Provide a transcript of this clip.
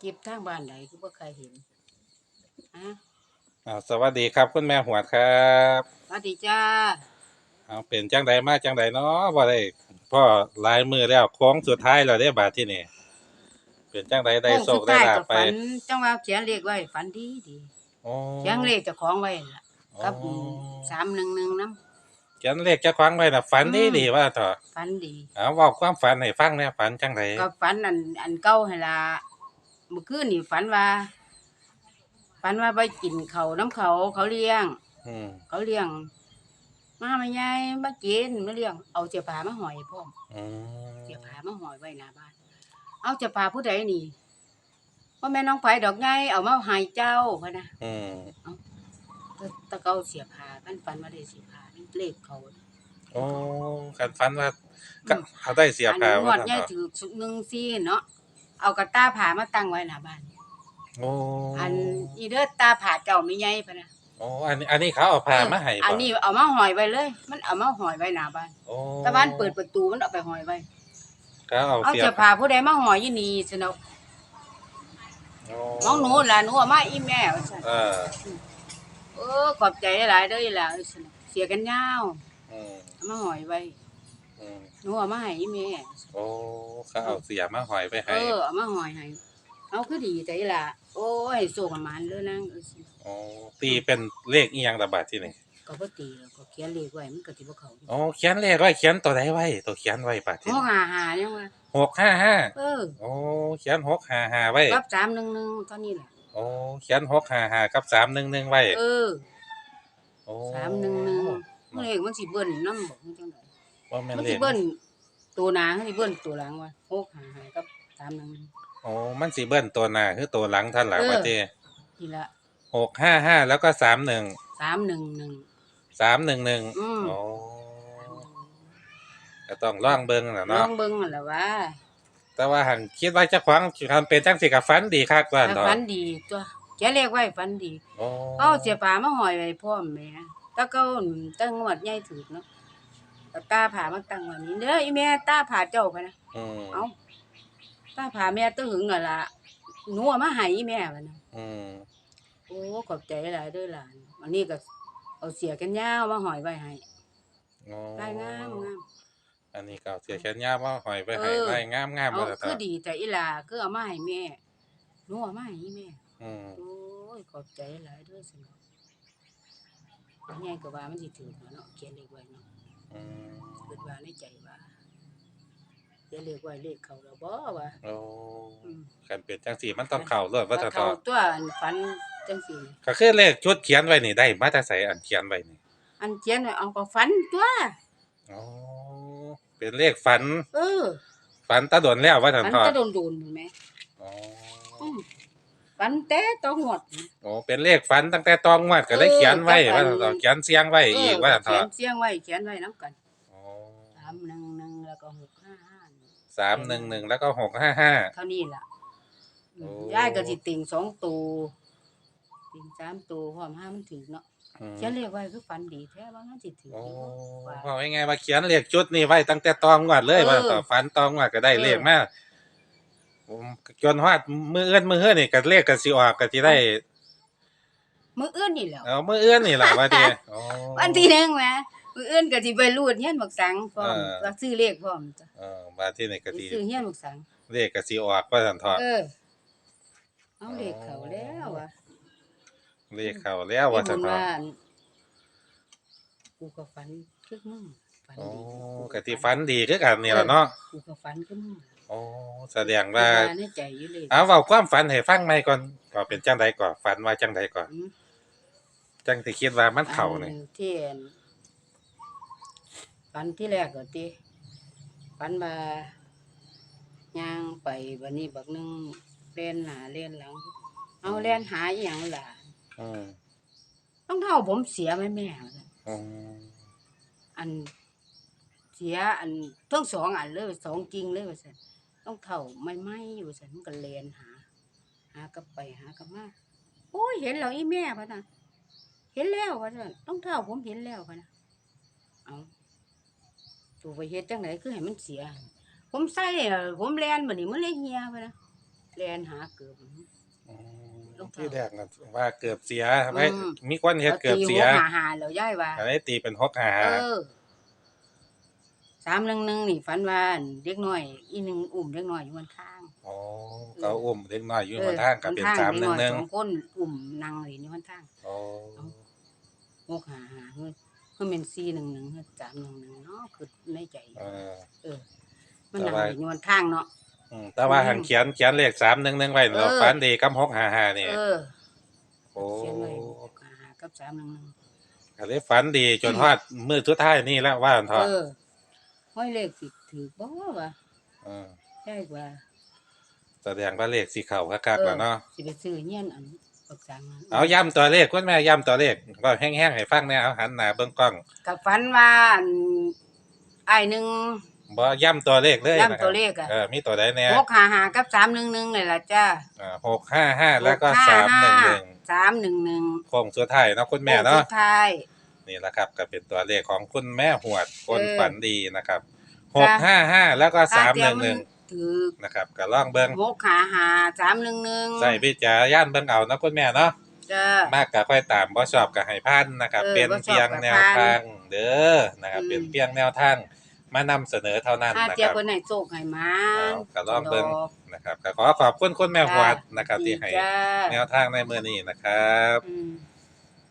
เก็บทางบ้านไหนคือบ่เคยเห็นอะอ้าวสวัสดีครับคุณแม่หวดครับสวัสดีจ้าเอาเป็นจังใดมาจังใดเนาะบ่ได้พ่อหลายมือแล้วโค้งสุดท้ายแล้วเด้บาดที่นี่เป็นจังใดได้โชคได้ลาภไปฝันจังว่าเขียนเลขไว้ฝันดีดีโอ้เขียนเลขเจ้าของไว้ล่ะกับโอ้สามหนึ่งหนึ่งน้เขียนเลขจะคว้างไว้น่ะฝันดีอืมดีว่าเถอะำฝันดี เอาเว้าความฝันให้ฟังแหน่ฝันจังใดก็ฝันอันอันเก่าให้ละ เมื่อคืนนี่ฝันว่า ฝันว่าไปกินเขาวน้ำเขาเขาเลี้ยง อืมเขาเลี้ยง มาไม่ยายมากินมาเลี้ยง เอาเจียผามาหอยพ่อมอืมเจียผามาหอยไว้หน้าบ้าน เอาเจียผาผู้ใดนี่ว่าแม่น้องไผดอกไงเอามาใหายเจ้าพะนะ อืมตะตะเกาเสียผากันฝันว่าได้เสียผานี่เลขเขาโอ้คันฝันว่าก็เขาได้เสียอันผ้านี้งวว่าดเถใหญ่อะถือสุดหนึ่งซี่เนาะ เอากระตาผามาตั้งไว้หน้าบ้าน โอ้อันอีเด้อตาผาเจ้าไม่ใหญ่พะนะโอ้อันนี้อันนี้เขาเอาผ้ามาให้บ่อันนี้เอามาหอยไว้เลย มันเอามาหอยไว้หน้าบ้านโอ้ตะวันเปิดประตูมันเอาไปหอยไว้ เขาเอาเอาเสียเสียผาผู้ใดมาหอยอยู่นี่สนุกโอ้น้องหนูล่ะหนูเอามาอีแม่ว่าซั่นเออเออขอบใจหลายๆเด้ออีหล่ะสนุกเสียกันยาวอืมเอามาหอยไว้ อืมหนูเอามาให้อีแม่โอ้เขาเอาเสียมาหอยไปเอให้อเอามาหอยให้เอาคือดีใจล่ะ โอ้ยโซกันมันเด้อนางเออสิโอ้ตีเป็นเลขอีหยังระบาดที่นี่ก็บ่ตีแล้วก็เขียนเลขไว้มันก็สิบ่เข้าอยู่โอ้เขียนเลขไว้เขียนตัวใดไว้ ตัวเขียนไว้บาดที่ห้องหาๆยังว่าหกห้าห้าเออโอ้เขียนหกห้าห้าไว้กับ311เท่านี้แหละโอ้เขียนหกห้าห้ากับสามหนึ่งหนึ่งไว้เออ โอ้311เลขมันสิเบิ้นนำบ่จังได๋ ว่าแม่นมันเลสิขเบิ้นตัวหน้ามันสิเบิ้นตัวหลังว่า655กับ311โอ้มันสีเบิ้ลตัวหน้าคือตัวหลังท่านหลังเออว่าเจ้นี่ละหกห้าห้าแล้วก็สามหนึ่ง311สามหนึ่งหนึ่งอืม โอ้ก็ต้องล่องเบิ้งน่ะลอเนาะงเบิ่งนั่นล่ะว่าแต่ว่าหันคิดว่าเจะคว้าของทำเป็นจังสิกับฟันดีคักว่าถ้าเนาะฝันดีตัวแกเรียกไว้ฝันดีโอ้เอาเสียปลามาหอยไว้พร้อมแหม่ตะเก้าตั้งงวดใหญ่ถือเนาะ ตะตาผามาตั้งไว้นี่เด้ออีแม่ตาผาเจ้าพะนะอืมเอ้าตาผาแม่ตึหึงน่ะล่ะหนูเอามาให้อีแม่พะนะอืมโอ้ขอบใจหลายเด้อหลานอันนี้ก็เอาเสียกันยาวมาหอยไว้ให้โอ้ได้งามงาม อันนี้ก็เอาเสียแขนยาวมาหอยไปให้เออ ได้งามงามเอามาแล้วคือดีแต่อีหลาคือเอามาให้แม่หนูเอามาให้อีแม่ อืมโอ้ยขอบใจหลายเด้อสนองใหญ่ก็ว่ามันสิถือเนาะเขียนเลขไว้เนาะอืม คิดว่าในใจว่าเขียนเลขไว้เลขเขาแล้วบ่ว่าโอ้อืมกันเป็นจังสี่มันต้องเข่าเลยว่าจะเขาต่อตัวอันฝันจังซี่ก็คือเลขชุดเขียนไว้นี่ได้มาแต่ใส่อันเขียนไว้นี่อันเขียนไว้เอาก็ฝันตัว อ๋อเป็นเลขฝันเออฝันตาโดนแล้วว่าจะฝันต่อจะโดนโดนๆเห็นไหมอ๋ออืม ฝันแต่ต้องหมดโอ้เป็นเลขฝันตั้งแต่ตองวดก็เลยเขียนไว้เออว่าจะต่อเขียนเสียงไว้อีกว่าจะเขีต่อยนเสียงไว้เขียนไว้นํกันอ๋อ311แล้วก็655สามหนึ่งหนึ่งแล้วก็หกห้าห้า เท่านี้ล่ะโอ้ ยายก็สิติ่งสองตัวติ่งสามตัวพร้อมห้ามันถือเนาะเขียนเลขไว้คือฝันดีแท้ว่างั้นสิถือโอ้ว่าพอาไงว่าเขียนเลขชุดนี่ไว้ตั้งแต่ตองวดเลยเออว่าต่อฝันตองวดก็ได้เออเลขมา ผมจนฮอดมือเอื้อนมือเฮือนี่ก็เลขก็สิออกก็สิได้มื้ออื่นนี่แหล้ว เอามือเอื้อนนี่ล่ะว่าติโอ้ วันที่หนึ่งแหมมื้ออื่นก็สิไปรูดเฮียนบักสังพร้อมเออ ก็ซื้อเลขพร้อมจ้ะเออมาที่นี่ก็ไปดีซื้อเฮียนบักสัง เลขก็สิออกว่าซั่นเถาะเออ เอาเลขเขาแล้วว่ะเลขเข้าแล้วว่าซั่นไอ้บุญเถาะว่ากูก็ฝันคือมึงฝันโอ้ดีกะที่ฝันดีคือกันนี่ล่ะเนาะกูก็ฝันคือมึง โอ้แสดงว่าว่าในใจอยู่เลยเอาเว้าความฝันให้ฟังใหม่ก่อนก็เป็นจังใดก่อนฝันว่าจังใดก่อนอืมจังสิคิดว่ามันเข้านี่อัที่อันฝันที่แรกก็ติฝันว่าย่างไปวันนี้บักหนึงเล่นหน้าเล่นหลัง เอาเล่นหาอหย่างล่ะอืมต้องเท่าผมเสียไหมแม่ว่าซั่นอืมอันเสียอันทั้งสองอันเลยสองจริงเลยว่าซั่น ต้องเท่าไม่ไม่อยู่ซั่นมันก็เลียนหา หากลับไปหากลับมาโอ้ยเห็นแล้วอีแม่พะนะเห็นแล้วว่าซั่นต้องเท่าผมเห็นแล้วพะนะเอาตัวไปเฮ็ดจังไหนคือให้มันเสีย ผมใส่อะผมแลนบัดนี้มันเลยเหียพะนะแล่นหาเกือบอืมลูกเฒ่าที่แรกน่ะว่าเกือบเสียทำไมอืมมีคนเฮ็ดเกือบเสียตีหัวหาหาแล้วย้ายว่าอันนี้ตีเป็นหกหาเออสามหนึ่งหนึ่งนี่ฝันว่าเด็กน้อย อีหนึ่งอุ้มเด็กน้อยอยู่บนข้างโอ้เขาอุ้มเด็กน้อยอยู่เบนทางก็เป็นบสามหนึ่งหนึ่งเด็กอยสองคนอุ้มนางเลยนี่บนทางโอ้หกหาหาเฮ้ยเฮ้ยเป็นสี่หนึ่งหนึ่งเฮ้ยสามหนึ่งหนึ่งเนาะคือในใจเออเออมันนางเลยอยู่บนข้างเนาะอืมแต่ว่าหันเขียนเขียนเลขสามหนึ่งหนึ่งไว้เราเออฝันดีกับหกหาหานี่เออโอ้เขียนไว้หกหาหากับสามหนึ่งหนึ่งก็เลยฝันดีจนฮอดมือสุดท้ายนี่แล้วว่าอันทอดเออ ห้อยเลขสิถือบ่วะเออใช่กว่าแสดงว่าเลขสีเข่าคักๆแล้วเนาะสิไปซื้อเงี้ยนอันปรึกษามาเอาย้ำตัวเลขคุณแม่ย้ำตัวเลขก็แห้งๆให้ฟังแน่เอาหันหน้าเบิ่งกล้องกับฝันว่าอันไอ้ายหนึ่ง บ่ย้ำตัวเลขเลยย้ำนะครับตัวเลขอะ เออมีตัวใดแน่หกหาหากับสามหนึ่งหนึ่งเลยล่ะจ้าอ่าหกห้าห้าแล้วก็สามหนึ่งหนึ่งสามหนึ่งหนึ่งโค้งสุดท้ายเนาะคุณแม่เนาะสุดท้าย นี่แหละครับก็เป็นตัวเลขของคุณแม่หวดคนเออฝันดีนะครับหกห้าห้าแล้วก็สามหนึ่งหนึ่งถือนะครับก็ล่องเบิ้งหกขาหาสามหนึ่งหนึ่งใส่วิจารณญาณเบิ้งเอานะคุณแม่เนาะจ้ามากก็ค่อยตามบ่ชอบก็ให้พันนะครับเออเป็นบ่ชอบเพียงก็แนวผ่านทางเด้อนะครับอืมเป็นเพียงแนวทางมานำเสนอเท่านั้นถ้านะเจีคยรับคนไหนโศกให้มาเอาก็ลองเบิ่งดอกนะครับก็ขอขอบคุณคุณแม่หวดนะครับ ที่ให้จ้าแนวทางในมือนี้นะครับอืม